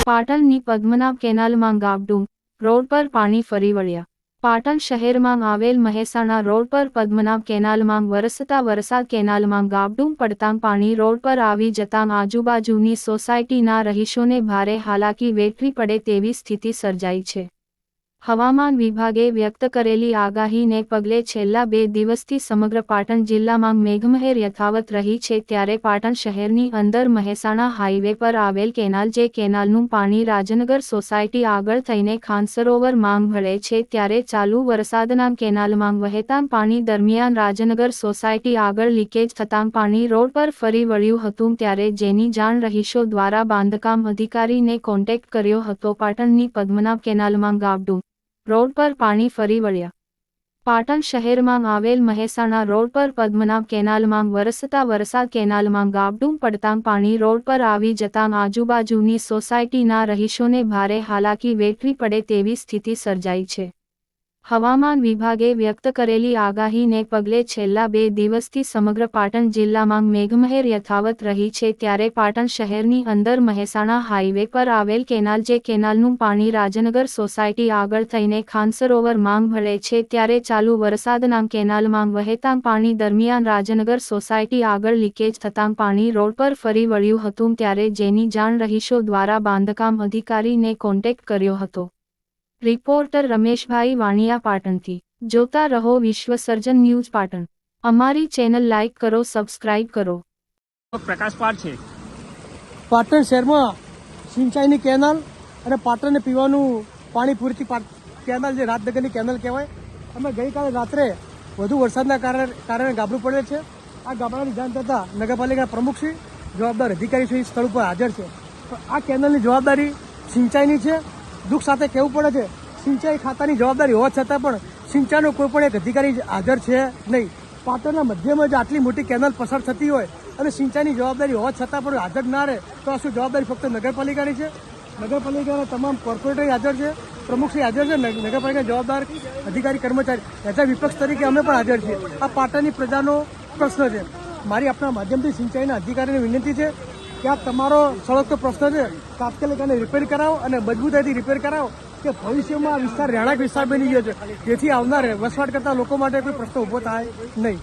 પાટણની પદ્મનાભ કેનાલમાં ગાબડું, રોડ પર પાણી ફરી વળ્યા. પાટણ શહેરમાં આવેલ મહેસાણા રોડ પર પદ્મનાભ કેનાલમાં વરસતા વરસાદ કેનાલમાં ગાબડું પડતાં પાણી રોડ પર આવી જતાં આજુબાજુની સોસાયટીના રહીશોને ભારે હાલાકી વેઠવી પડે તેવી સ્થિતિ સર્જાઈ છે. હવામાન વિભાગે વ્યક્ત કરેલી આગાહીને પગલે છેલ્લા બે દિવસથી સમગ્ર પાટણ જિલ્લામાં મેઘમહેર યથાવત રહી છે ત્યારે પાટણ શહેરની અંદર મહેસાણા હાઈવે પર આવેલ કેનાલ જે કેનાલનું પાણી રાજનગર સોસાયટી આગળ થઈને ખાનસરોવર માંગ ભળે છે ત્યારે ચાલુ વરસાદના કેનાલમાં વહેતા પાણી દરમિયાન રાજનગર સોસાયટી આગળ લીકેજ થતાં પાણી રોડ પર ફરી વળ્યું હતું ત્યારે જેની જાણ રહીશો દ્વારા બાંધકામ અધિકારીને કોન્ટેક્ટ કર્યો હતો પાટણની પદ્મનાભ કેનાલમાં ગાબડું રોડ પર પાણી ફરી વળ્યા. પાટણ શહેરમાં આવેલ મહેસાણા રોડ પર પદ્મનાભ કેનાલમાં વરસતા વરસાદ કેનાલમાં ગાબડું પડતાં પાણી રોડ પર આવી જતાં આજુબાજુની સોસાયટીના રહીશોને ભારે હાલાકી વેઠવી પડે તેવી સ્થિતિ સર્જાઈ છે. હવામાન વિભાગે વ્યક્ત કરેલી આગાહીને પગલે છેલ્લા બે દિવસથી સમગ્ર પાટણ જિલ્લામાં મેઘમહેર યથાવત રહી છે ત્યારે પાટણ શહેરની અંદર મહેસાણા હાઈવે પર આવેલ કેનાલ જે કેનાલનું પાણી રાજનગર સોસાયટી આગળ થઈને ખાનસરોવર માંગ ભળે છે ત્યારે ચાલુ વરસાદના કેનાલમાં વહેતા પાણી દરમિયાન રાજનગર સોસાયટી આગળ લીકેજ થતાં પાણી રોડ પર ફરી વળ્યું હતું ત્યારે જેની જાણ રહીશો દ્વારા બાંધકામ અધિકારીને કોન્ટેક્ટ કર્યો હતો. રિપોર્ટર રમેશભાઈ વાણિયા પાટણથી. જોતા રહો વિશ્વ સર્જન ન્યૂઝ પાટણ. અમારી ચેનલ લાઇક કરો સબસ્ક્રાઇબ કરો. પ્રકાશ પાર છે. પાટણ શહેરમાં સિંચાઈની કેનાલ અને પાટણને પીવાનું પાણી પૂરતી કેનાલ જે રાતનગરની કેનાલ કહેવાય અમે ગઈકાલે રાત્રે વધુ વરસાદના કારણે કારણે ગાબડું પડે છે. આ ગાબડાની જાણ થતાં નગરપાલિકાના પ્રમુખશ્રી જવાબદાર અધિકારીશ્રી સ્થળ ઉપર હાજર છે. પણ આ કેનાલની જવાબદારી સિંચાઈની છે. દુઃખ સાથે કહેવું પડે છે, સિંચાઈ ખાતાની જવાબદારી હોવા છતાં પણ સિંચાઈનો કોઈ પણ એક અધિકારી હાજર છે નહીં. પાટણના મધ્યમાં જ આટલી મોટી કેનાલ પસાર થતી હોય અને સિંચાઈની જવાબદારી હોવા છતાં પણ હાજર ના રહે, તો આ શું જવાબદારી ફક્ત નગરપાલિકાની છે? નગરપાલિકાના તમામ કોર્પોરેટર હાજર છે પ્રમુખશ્રી હાજર છે નગરપાલિકા જવાબદાર અધિકારી, કર્મચારી એઝ વિપક્ષ તરીકે અમે પણ હાજર છીએ. આ પાટણની પ્રજાનો પ્રશ્ન છે. મારી આપણા માધ્યમથી સિંચાઈના અધિકારીને વિનંતી છે કે તમારો સળગતો પ્રશ્ન છે, તાત્કાલિક આને રિપેર કરાવો અને મજબૂતાઈથી રિપેર કરાવો કે ભવિષ્યમાં આ વિસ્તાર રહેણાંક વિસ્તાર બની ગયો છે. જેથી આવનાર વસવાટ કરતા લોકો માટે કોઈ પ્રશ્ન ઊભો થાય નહીં.